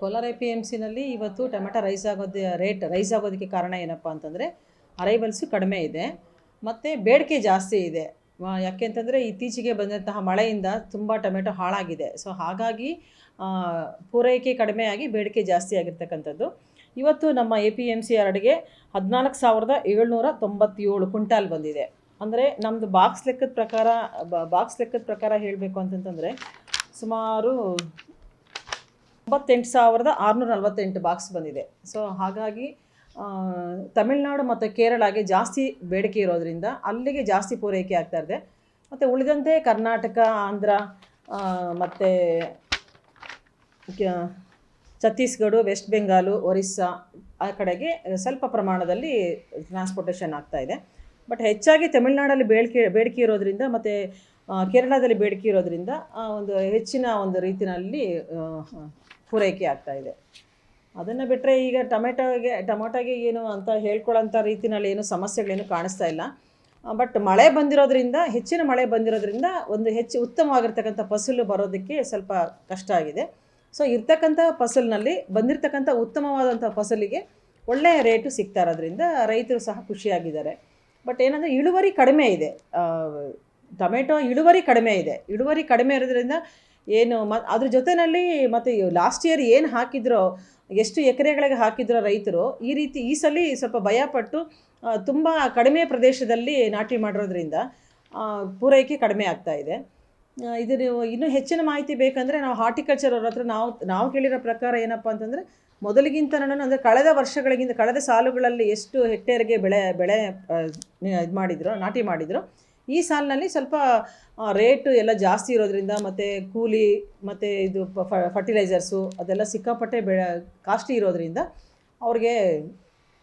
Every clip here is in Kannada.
ಕೋಲಾರ ಎ ಪಿ ಎಂ ಸಿನಲ್ಲಿ ಇವತ್ತು ಟೊಮೆಟೊ ರೈಸ್ ಆಗೋದು, ರೇಟ್ ರೈಸ್ ಆಗೋದಕ್ಕೆ ಕಾರಣ ಏನಪ್ಪ ಅಂತಂದರೆ ಅರೈವಲ್ಸು ಕಡಿಮೆ ಇದೆ. ಮತ್ತು ಬೇಡಿಕೆ ಜಾಸ್ತಿ ಇದೆ. ಯಾಕೆ ಅಂತಂದರೆ ಇತ್ತೀಚೆಗೆ ಬಂದಂತಹ ಮಳೆಯಿಂದ ತುಂಬ ಟೊಮೆಟೊ ಹಾಳಾಗಿದೆ. ಸೊ ಹಾಗಾಗಿ ಪೂರೈಕೆ ಪೂರೈಕೆ ಕಡಿಮೆಯಾಗಿ ಬೇಡಿಕೆ ಜಾಸ್ತಿ ಆಗಿರ್ತಕ್ಕಂಥದ್ದು. ಇವತ್ತು ನಮ್ಮ ಎ ಪಿ ಎಂ ಸಿ ಎರಡಿಗೆ ಹದಿನಾಲ್ಕು ಸಾವಿರದ ಏಳ್ನೂರ ತೊಂಬತ್ತೇಳು ಕ್ವಿಂಟಾಲ್ ಬಂದಿದೆ. ಅಂದರೆ ನಮ್ಮದು ಬಾಕ್ಸ್ ಲೆಕ್ಕದ ಪ್ರಕಾರ ಬಾಕ್ಸ್ ಲೆಕ್ಕದ ಪ್ರಕಾರ ಹೇಳಬೇಕು ಅಂತಂತಂದರೆ ಸುಮಾರು ತೊಂಬತ್ತೆಂಟು ಸಾವಿರದ ಆರುನೂರ ನಲವತ್ತೆಂಟು ಬಾಕ್ಸ್ ಬಂದಿದೆ. ಸೊ ಹಾಗಾಗಿ ತಮಿಳುನಾಡು ಮತ್ತು ಕೇರಳಗೆ ಜಾಸ್ತಿ ಬೇಡಿಕೆ ಇರೋದ್ರಿಂದ ಅಲ್ಲಿಗೆ ಜಾಸ್ತಿ ಪೂರೈಕೆ ಆಗ್ತಾ ಇದೆ. ಮತ್ತು ಉಳಿದಂತೆ ಕರ್ನಾಟಕ, ಆಂಧ್ರ ಮತ್ತು ಛತ್ತೀಸ್ಗಢ ವೆಸ್ಟ್ ಬೆಂಗಾಲು ಒರಿಸ್ಸಾ ಆ ಕಡೆಗೆ ಸ್ವಲ್ಪ ಪ್ರಮಾಣದಲ್ಲಿ ಟ್ರಾನ್ಸ್ಪೋರ್ಟೇಷನ್ ಆಗ್ತಾ ಇದೆ. ಬಟ್ ಹೆಚ್ಚಾಗಿ ತಮಿಳುನಾಡಲ್ಲಿ ಬೇಡಿಕೆ ಬೇಡಿಕೆ ಇರೋದರಿಂದ ಮತ್ತು ಕೇರಳದಲ್ಲಿ ಬೇಡಿಕೆ ಇರೋದರಿಂದ ಒಂದು ಹೆಚ್ಚಿನ ಒಂದು ರೀತಿಯಲ್ಲಿ ಪೂರೈಕೆ ಆಗ್ತಾ ಇದೆ. ಅದನ್ನು ಬಿಟ್ಟರೆ ಈಗ ಟೊಮೆಟೊಗೆ, ಟೊಮೊಟೊಗೆ ಏನು ಅಂತ ಹೇಳ್ಕೊಳ್ಳೋಂಥ ರೀತಿಯಲ್ಲಿ ಏನು ಸಮಸ್ಯೆಗಳೇನು ಕಾಣಿಸ್ತಾ ಇಲ್ಲ. ಬಟ್ ಮಳೆ ಬಂದಿರೋದ್ರಿಂದ, ಹೆಚ್ಚಿನ ಮಳೆ ಬಂದಿರೋದ್ರಿಂದ ಒಂದು ಹೆಚ್ಚು ಉತ್ತಮವಾಗಿರ್ತಕ್ಕಂಥ ಫಸಲು ಬರೋದಕ್ಕೆ ಸ್ವಲ್ಪ ಕಷ್ಟ ಆಗಿದೆ. ಸೊ ಇರ್ತಕ್ಕಂಥ ಫಸಲಿನಲ್ಲಿ, ಬಂದಿರತಕ್ಕಂಥ ಉತ್ತಮವಾದಂಥ ಫಸಲಿಗೆ ಒಳ್ಳೆಯ ರೇಟು ಸಿಗ್ತಾ ಇರೋದ್ರಿಂದ ರೈತರು ಸಹ ಖುಷಿಯಾಗಿದ್ದಾರೆ. ಬಟ್ ಏನಂದರೆ, ಇಳುವರಿ ಕಡಿಮೆ ಇದೆ. ಟೊಮೆಟೊ ಇಳುವರಿ ಕಡಿಮೆ ಇದೆ. ಇಳುವರಿ ಕಡಿಮೆ ಇರೋದ್ರಿಂದ ಏನು ಮ, ಅದ್ರ ಜೊತೆಯಲ್ಲಿ ಮತ್ತು ಲಾಸ್ಟ್ ಇಯರ್ ಏನು ಹಾಕಿದ್ರೋ, ಎಷ್ಟು ಎಕರೆಗಳಿಗೆ ಹಾಕಿದ್ರೋ ರೈತರು, ಈ ರೀತಿ ಈ ಸಲ ಸ್ವಲ್ಪ ಭಯಪಟ್ಟು ತುಂಬ ಕಡಿಮೆ ಪ್ರದೇಶದಲ್ಲಿ ನಾಟಿ ಮಾಡಿರೋದ್ರಿಂದ ಪೂರೈಕೆ ಕಡಿಮೆ ಆಗ್ತಾ ಇದೆ. ಇದು ನೀವು ಇನ್ನೂ ಹೆಚ್ಚಿನ ಮಾಹಿತಿ ಬೇಕಂದರೆ ನಾವು ಹಾರ್ಟಿಕಲ್ಚರ್ ಅವ್ರ ಹತ್ರ ನಾವು ನಾವು ಕೇಳಿರೋ ಪ್ರಕಾರ ಏನಪ್ಪ ಅಂತಂದರೆ, ಮೊದಲಿಗಿಂತ ನಾನು ಅಂದರೆ ಕಳೆದ ವರ್ಷಗಳಿಗಿಂತ, ಕಳೆದ ಸಾಲುಗಳಲ್ಲಿ ಎಷ್ಟು ಹೆಕ್ಟೇರ್ಗೆ ಬೆಳೆ ಬೆಳೆ ಇದು ಮಾಡಿದ್ರು, ನಾಟಿ ಮಾಡಿದ್ರು ಈ ಸಾಲಿನಲ್ಲಿ ಸ್ವಲ್ಪ ರೇಟು ಎಲ್ಲ ಜಾಸ್ತಿ ಇರೋದ್ರಿಂದ ಮತ್ತು ಕೂಲಿ, ಮತ್ತು ಇದು ಫರ್ಟಿಲೈಸರ್ಸು ಅದೆಲ್ಲ ಸಿಕ್ಕಾಪಟ್ಟೆ ಬೆಳೆ, ಕಾಸ್ಟ್ಲಿ ಇರೋದ್ರಿಂದ ಅವ್ರಿಗೆ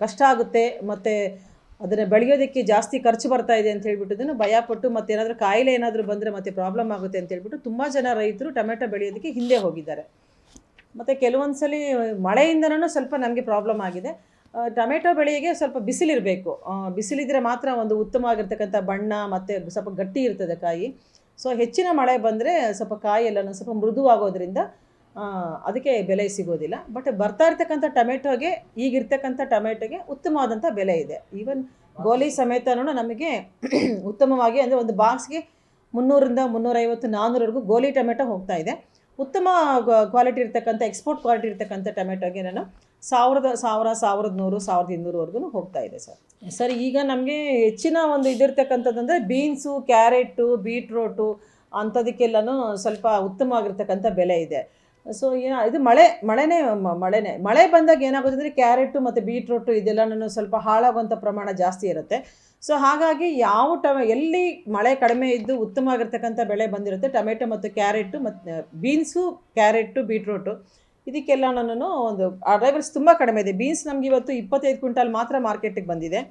ಕಷ್ಟ ಆಗುತ್ತೆ. ಮತ್ತು ಅದನ್ನು ಬೆಳೆಯೋದಕ್ಕೆ ಜಾಸ್ತಿ ಖರ್ಚು ಬರ್ತಾ ಇದೆ ಅಂತ ಹೇಳ್ಬಿಟ್ಟು ಭಯಪಟ್ಟು ಮತ್ತು ಏನಾದರೂ ಕಾಯಿಲೆ ಏನಾದರೂ ಬಂದರೆ ಮತ್ತೆ ಪ್ರಾಬ್ಲಮ್ ಆಗುತ್ತೆ ಅಂತ ಹೇಳ್ಬಿಟ್ಟು ತುಂಬ ಜನ ರೈತರು ಟೊಮೆಟೊ ಬೆಳೆಯೋದಕ್ಕೆ ಹಿಂದೆ ಹೋಗಿದ್ದಾರೆ. ಮತ್ತು ಕೆಲವೊಂದು ಸಲ ಮಳೆಯಿಂದನೂ ಸ್ವಲ್ಪ ನಮಗೆ ಪ್ರಾಬ್ಲಮ್ ಆಗಿದೆ. ಟೊಮೆಟೊ ಬೆಳೆಗೆ ಸ್ವಲ್ಪ ಬಿಸಿಲಿರಬೇಕು. ಬಿಸಿಲಿದ್ರೆ ಮಾತ್ರ ಒಂದು ಉತ್ತಮವಾಗಿರ್ತಕ್ಕಂಥ ಬಣ್ಣ ಮತ್ತು ಸ್ವಲ್ಪ ಗಟ್ಟಿ ಇರ್ತದೆ ಕಾಯಿ. ಸೊ ಹೆಚ್ಚಿನ ಮಳೆ ಬಂದರೆ ಸ್ವಲ್ಪ ಕಾಯಿ ಎಲ್ಲ ಸ್ವಲ್ಪ ಮೃದುವಾಗೋದ್ರಿಂದ ಅದಕ್ಕೆ ಬೆಲೆ ಸಿಗೋದಿಲ್ಲ. ಬಟ್ ಬರ್ತಾ ಇರ್ತಕ್ಕಂಥ ಟೊಮೆಟೊಗೆ, ಈಗಿರ್ತಕ್ಕಂಥ ಟೊಮೆಟೊಗೆ ಉತ್ತಮವಾದಂಥ ಬೆಲೆ ಇದೆ. ಈವನ್ ಗೋಲಿ ಸಮೇತನೂ ನಮಗೆ ಉತ್ತಮವಾಗಿ ಅಂದರೆ ಒಂದು ಬಾಕ್ಸ್ಗೆ ಮುನ್ನೂರಿಂದ ಮುನ್ನೂರೈವತ್ತು ನಾನ್ನೂರವರೆಗೂ ಗೋಲಿ ಟೊಮೆಟೊ ಹೋಗ್ತಾ ಇದೆ. ಉತ್ತಮ ಕ್ವಾಲಿಟಿ ಇರ್ತಕ್ಕಂಥ, ಎಕ್ಸ್ಪೋರ್ಟ್ ಕ್ವಾಲಿಟಿ ಇರ್ತಕ್ಕಂಥ ಟೊಮೆಟೊಗೆ ನಾನು ಸಾವಿರದ, ಸಾವಿರ, ಸಾವಿರದ ನೂರು, ಸಾವಿರದ ಇನ್ನೂರವರೆಗೂ ಹೋಗ್ತಾ ಇದೆ ಸರ್. ಸರ್, ಈಗ ನಮಗೆ ಹೆಚ್ಚಿನ ಒಂದು ಇದಿರ್ತಕ್ಕಂಥದ್ದಂದರೆ ಬೀನ್ಸು ಕ್ಯಾರೆಟು ಬೀಟ್ರೋಟು ಅಂಥದಕ್ಕೆಲ್ಲನೂ ಸ್ವಲ್ಪ ಉತ್ತಮವಾಗಿರ್ತಕ್ಕಂಥ ಬೆಲೆ ಇದೆ. ಸೊ ಏನೋ ಇದು ಮಳೆ, ಮಳೆನೇ ಮಳೆನೇ. ಮಳೆ ಬಂದಾಗ ಏನಾಗುತ್ತೆ ಅಂದರೆ ಕ್ಯಾರೆಟು ಮತ್ತು ಬೀಟ್ರೂಟು ಇದೆಲ್ಲನೂ ಸ್ವಲ್ಪ ಹಾಳಾಗುವಂಥ ಪ್ರಮಾಣ ಜಾಸ್ತಿ ಇರುತ್ತೆ. ಸೊ, ಹಾಗಾಗಿ ಯಾವ ಟಮ, ಎಲ್ಲಿ ಮಳೆ ಕಡಿಮೆ ಇದ್ದು ಉತ್ತಮವಾಗಿರ್ತಕ್ಕಂಥ ಬೆಳೆ ಬಂದಿರುತ್ತೆ ಟೊಮೆಟೊ ಮತ್ತು ಕ್ಯಾರೆಟು ಮತ್ತು ಬೀನ್ಸು ಕ್ಯಾರೆಟು ಬೀಟ್ರೂಟು ಇದಕ್ಕೆಲ್ಲನೂ ಒಂದು ಅರೈವಲ್ಸ್ ತುಂಬ ಕಡಿಮೆ ಇದೆ. ಬೀನ್ಸ್ ನಮಗೆ ಇವತ್ತು ಇಪ್ಪತ್ತೈದು ಕ್ವಿಂಟಾಲ್ ಮಾತ್ರ ಮಾರ್ಕೆಟಿಗೆ ಬಂದಿದೆ.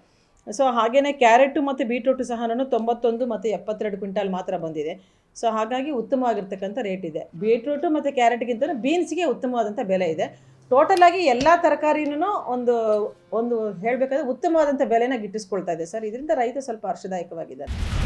ಸೊ ಹಾಗೆಯೇ ಕ್ಯಾರೆಟು ಮತ್ತು ಬೀಟ್ರೂಟು ಸಹ ತೊಂಬತ್ತೊಂದು ಮತ್ತು ಎಪ್ಪತ್ತೆರಡು ಕ್ವಿಂಟಾಲ್ ಮಾತ್ರ ಬಂದಿದೆ. ಸೊ ಹಾಗಾಗಿ ಉತ್ತಮವಾಗಿರ್ತಕ್ಕಂಥ ರೇಟ್ ಇದೆ. ಬೀಟ್ರೂಟು ಮತ್ತು ಕ್ಯಾರೆಟ್ಗಿಂತ ಬೀನ್ಸ್ಗೆ ಉತ್ತಮವಾದಂಥ ಬೆಲೆ ಇದೆ. ಟೋಟಲಾಗಿ ಎಲ್ಲ ತರಕಾರಿನೂ ಒಂದು ಒಂದು ಹೇಳಬೇಕಾದ್ರೆ ಉತ್ತಮವಾದಂಥ ಬೆಲೆನ ಗಿಟ್ಟಿಸ್ಕೊಳ್ತಾ ಇದೆ. ಸರ್ ಇದರಿಂದ ರೈತ ಸ್ವಲ್ಪ ಹರ್ಷದಾಯಕವಾಗಿದ್ದಾರೆ